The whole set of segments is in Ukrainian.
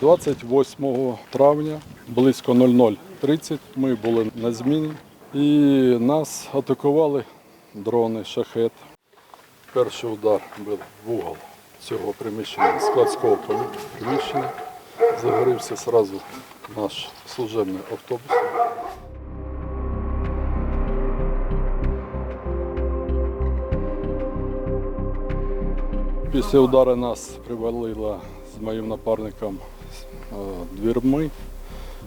28 травня близько 00.30 ми були на зміні і нас атакували дрони шахет. Перший удар був в угол цього приміщення, складського приміщення. Загорівся одразу наш служебний автобус. Після удару нас привалило з моїм напарником дверми,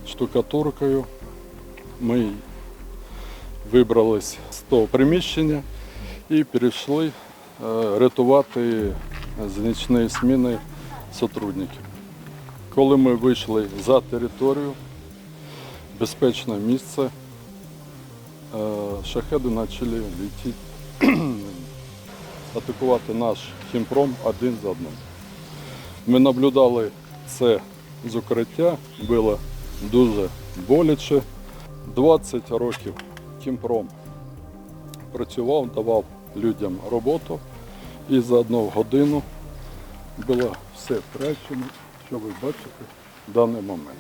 штукатуркою. Ми вибрались з того приміщення і перейшли е, рятувати з нічної зміни сотрудників. Коли ми вийшли за територію, безпечне місце, е, шахеди почали летіти атакувати наш хімпром один за одним. Ми наблюдали це з укриття, було дуже боляче. 20 років Кімпром працював, давав людям роботу і за одну годину було все втрачено, що ви бачите в даний момент.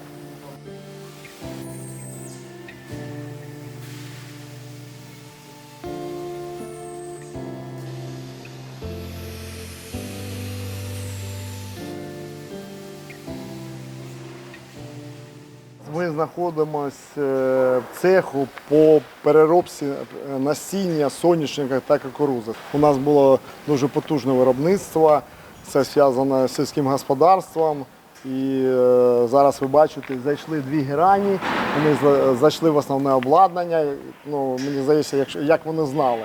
Ми знаходимося в цеху по переробці е, насіння соняшника та кукурузи. У нас було дуже потужне виробництво, це зв'язано з сільським господарством. І е, зараз ви бачите, зайшли дві герані, вони зайшли в основне обладнання. Ну, мені здається, як вони знали,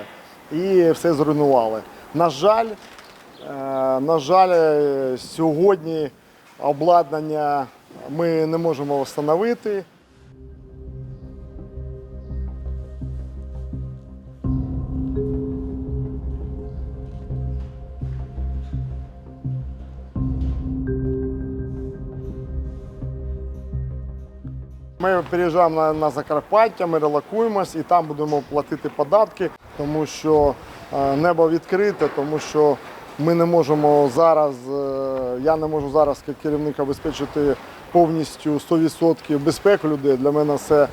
і все зруйнували. На жаль, Е, На жаль, е, сьогодні обладнання ми не можемо встановити. Ми переїжджаємо на, на Закарпаття, ми релакуємось і там будемо платити податки, тому що е, небо відкрите, тому що ми не можемо зараз, е, я не можу зараз як керівник обезпечити повністю 100% безпеку людей. Для мене це е,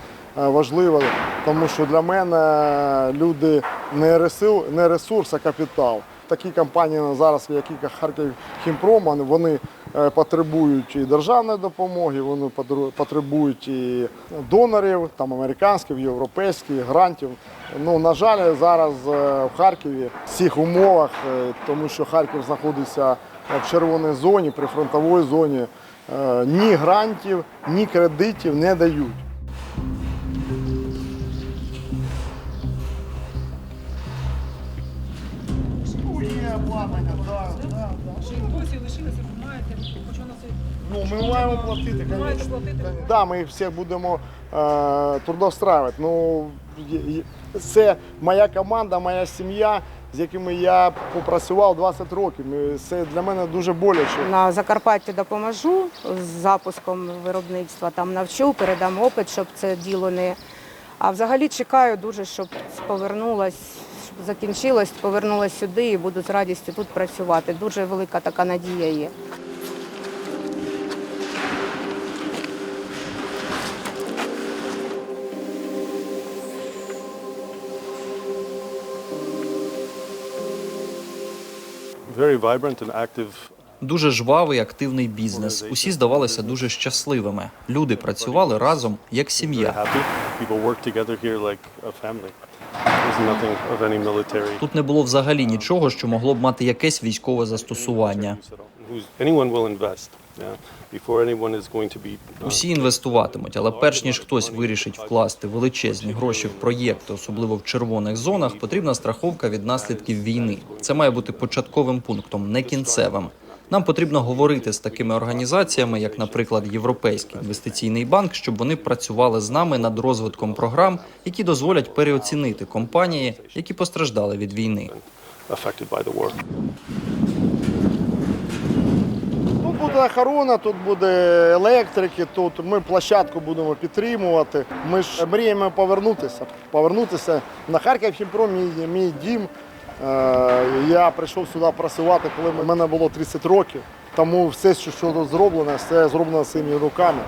важливо, тому що для мене люди не ресурс, не ресурс, а капітал. Такі компанії зараз, як Харків Хімпром, вони- потребують і державної допомоги, вони потребують і донорів, там американських, європейських, грантів. Ну, на жаль, зараз е, в Харкові в цих умовах, е, тому що Харків знаходиться в червоній зоні, прифронтовій зоні, е, ні грантів, ні кредитів не дають. Є обладнання, так, Ще досі лишилися, ви маєте, хоч воно це Ну, ми маємо платити, Ви маєте звісно. платити. Да, ми їх всіх будемо е, трудоустраювати. Ну, є- є- це моя команда, моя сім'я, з якими я попрацював 20 років. Це для мене дуже боляче. На Закарпатті допоможу з запуском виробництва, там навчу, передам опит, щоб це діло не. А взагалі чекаю дуже, щоб повернулась, закінчилось, повернулась сюди і буду з радістю тут працювати. Дуже велика така надія є. Дуже жвавий, активний бізнес. Усі здавалися дуже щасливими. Люди працювали разом як сім'я. Тут не було взагалі нічого, що могло б мати якесь військове застосування. uh, Усі інвестуватимуть, але перш ніж хтось вирішить вкласти величезні гроші в проєкти, особливо в червоних зонах, потрібна страховка від наслідків війни. Це має бути початковим пунктом, не кінцевим. Нам потрібно говорити з такими організаціями, як, наприклад, Європейський інвестиційний банк, щоб вони працювали з нами над розвитком програм, які дозволять переоцінити компанії, які постраждали від війни. Тут буде охорона, тут буде електрики, тут ми площадку будемо підтримувати. Ми ж мріємо повернутися. Повернутися на Харків Хімпром, мій, мій дім. Е, Я прийшов сюди працювати, коли мене було 30 років. Тому все, що зроблено, все зроблено своїми руками.